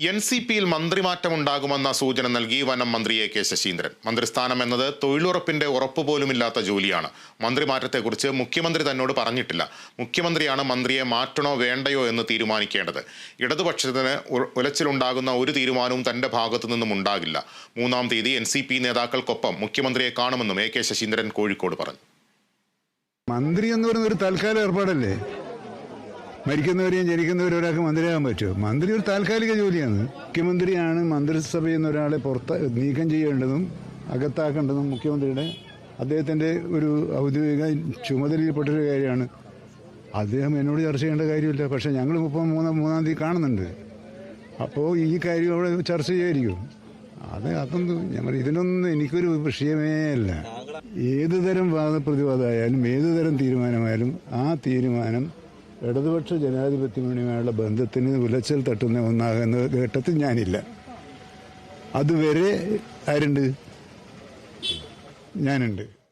N C പിയിൽ മന്ത്രിമാറ്റമുണ്ടാകുമെന്ന സൂചന നൽകി വനം മന്ത്രി എ കെ ശശീന്ദ്രൻ. മന്ത്രിസ്ഥാനം എന്നത് തൊഴിലുറപ്പിന്റെ ഉറപ്പ് പോലുമില്ലാത്ത ജോലിയാണ്. മന്ത്രിമാറ്റത്തെക്കുറിച്ച് മുഖ്യമന്ത്രി തന്നോട് പറഞ്ഞിട്ടില്ല. മുഖ്യമന്ത്രിയാണ് മന്ത്രിയെ മാറ്റണോ വേണ്ടയോ എന്ന് തീരുമാനിക്കേണ്ടത്. ഇടതുപക്ഷത്തിന് ഉലച്ചിലുണ്ടാകുന്ന ഒരു തീരുമാനവും തന്റെ ഭാഗത്തു നിന്നും ഉണ്ടാകില്ല. മൂന്നാം തീയതി എൻ സി പി നേതാക്കൾക്കൊപ്പം മുഖ്യമന്ത്രിയെ കാണുമെന്നും എ കെ ശശീന്ദ്രൻ കോഴിക്കോട് പറഞ്ഞു. മന്ത്രി എന്ന് പറയുന്ന ഒരു തൽക്കാല ഏർപ്പാടല്ലേ? മരിക്കുന്നവരെയും ജനിക്കുന്നവരും ഒരാൾക്ക് മന്ത്രിയാകാൻ പറ്റുമോ? മന്ത്രി ഒരു താൽക്കാലിക ജോലിയാണ്. മുഖ്യമന്ത്രിയാണ് മന്ത്രിസഭയിൽ നിന്ന് ഒരാളെ പുറത്ത് നീക്കം ചെയ്യേണ്ടതും അകത്താക്കേണ്ടതും മുഖ്യമന്ത്രിയുടെ അദ്ദേഹത്തിന്റെ ഒരു ഔദ്യോഗിക ചുമതലയിൽപ്പെട്ടൊരു കാര്യമാണ്. അദ്ദേഹം എന്നോട് ചർച്ച ചെയ്യേണ്ട കാര്യമില്ല. പക്ഷേ ഞങ്ങൾ മുപ്പം മൂന്നാം മൂന്നാം തീയതി കാണുന്നുണ്ട്. അപ്പോൾ ഈ കാര്യം അവിടെ ചർച്ച ചെയ്യായിരിക്കും. അത് അതൊന്നും ഞങ്ങൾ ഇതിനൊന്നും എനിക്കൊരു വിഷയമേ അല്ല. ഏത് തരം വാദപ്രതിവാദമായാലും ഏത് തരം തീരുമാനമായാലും ആ തീരുമാനം ഇടതുപക്ഷ ജനാധിപത്യ മുന്നണിയുമായുള്ള ബന്ധത്തിന് ഉലച്ചൽ തട്ടുന്ന ഒന്നാകുന്ന ഘട്ടത്തിൽ ഞാനില്ല. അതുവരെ ആരുണ്ട്? ഞാനുണ്ട്.